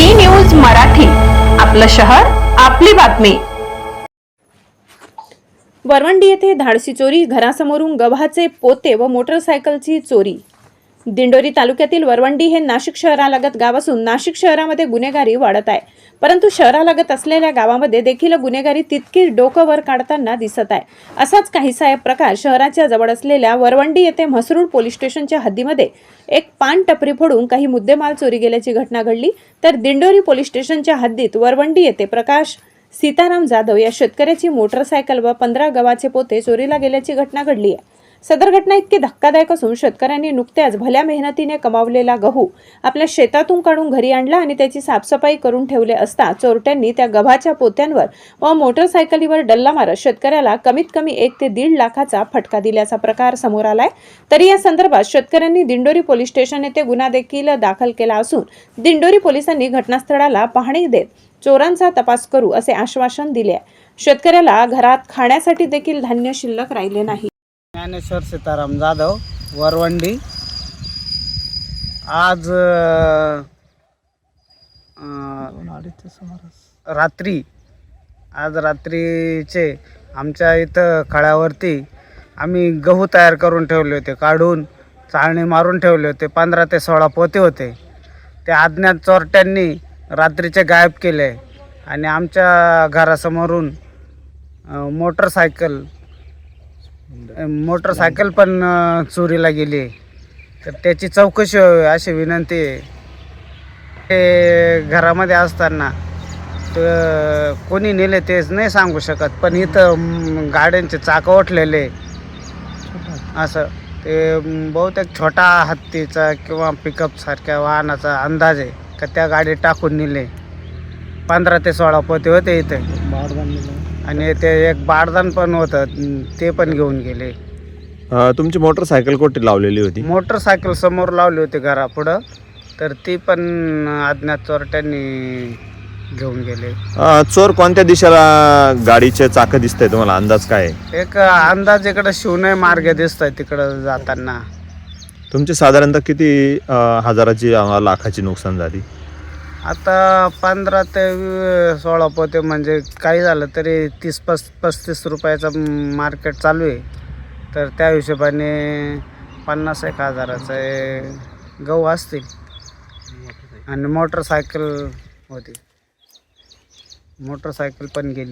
बी news Marathi. आपलं शहर आपली बातमी. वरवंडी येथे धाडसी चोरी घरासमोरून गव्हाचे पोते व मोटरसायकलची चोरी. दिंडोरी तालुक्यातील वरवंडी हे नाशिक शहरालगत गाव असून नाशिक शहरामध्ये गुन्हेगारी वाढत आहे. परंतु शहरालगत असलेल्या गावामध्ये देखील गुन्हेगारी तितकी डोकं वर काढताना दिसत आहे. असाच काहीसा एक प्रकार शहराच्या जवळ असलेल्या वरवंडी येथे म्हसरूळ पोलीस स्टेशनच्या हद्दीमध्ये एक पान टपरी फोडून काही मुद्देमाल चोरी गेल्याची घटना घडली. तर दिंडोरी पोलीस स्टेशनच्या हद्दीत वरवंडी येथे प्रकाश सीताराम जाधव या शेतकऱ्याची मोटरसायकल व पंधरा गव्हाचे पोते चोरीला गेल्याची घटना घडली आहे. सदर घटना इतकी धक्कादायक असून शेतकऱ्यांनी नुकत्याच भल्या मेहनतीने कमावलेला गहू आपल्या शेतातून काढून घरी आणला आणि त्याची साफसफाई करून ठेवले असता चोरट्यांनी त्या गव्हाच्या पोत्यांवर व मोटरसायकलीवर डल्ला मारत शेतकऱ्याला कमीत कमी एक ते दीड लाखाचा फटका दिल्याचा प्रकार समोर आलाय तरी या संदर्भात शेतकऱ्यांनी दिंडोरी पोलीस स्टेशन येथे गुन्हा देखील दाखल केला असून दिंडोरी पोलिसांनी घटनास्थळाला पाहणी देत चोरांचा तपास करू असे आश्वासन दिले आहे. शेतकऱ्याला घरात खाण्यासाठी देखील धान्य शिल्लक राहिले नाही ज्ञानेश्वर सीताराम जाधव वरवंडी. आज रात्री आज रात्रीचे आमच्या इथं खळ्यावरती आम्ही गहू तयार करून ठेवले होते काढून चाळणी मारून ठेवले होते पंधरा ते सोळा पोते होते. ते अज्ञात चोरट्यांनी रात्रीचे गायब केले आणि आमच्या घरासमोरून मोटरसायकल मोटरसायकल पण चोरीला गेली तर त्याची चौकशी व्हावी अशी विनंती आहे. ते घरामध्ये असताना तर कोणी नेले तेच नाही सांगू शकत पण इथं म, गाड्यांचे चाकं उठलेले असं ते म, बहुतेक छोटा हत्तीचा किंवा पिकअपसारख्या वाहनाचा अंदाज आहे का त्या गाडीत टाकून नेले. पंधरा ते सोळा पोते होते इथे. आणि ते एक बारदान पण होतं ते पण घेऊन गेले. अ, तुमची मोटरसायकल कुठे लावलेली होती? मोटरसायकल समोर लावली होती घरापुढं तर ती पण अज्ञात चोरट्यांनी घेऊन गेले. अ, चोर कोणत्या दिशेला गाडीचे चाक दिसतंय? तुम्हाला अंदाज काय आहे? एक अंदाज इकडं शिवणे मार्ग दिसतोय तिकडं जाताना. तुमची साधारणतः किती अ, हजाराची अ, लाखाची नुकसान झाली? आता पंधरा ते सोळा पोते म्हणजे काही झालं तरी तीस पस पस्तीस रुपयाचं मार्केट चालू आहे. तर त्या हिशोबाने पन्नास एक हजाराचं गहू असतील आणि मोटरसायकल होती. मोटरसायकल पण गेली.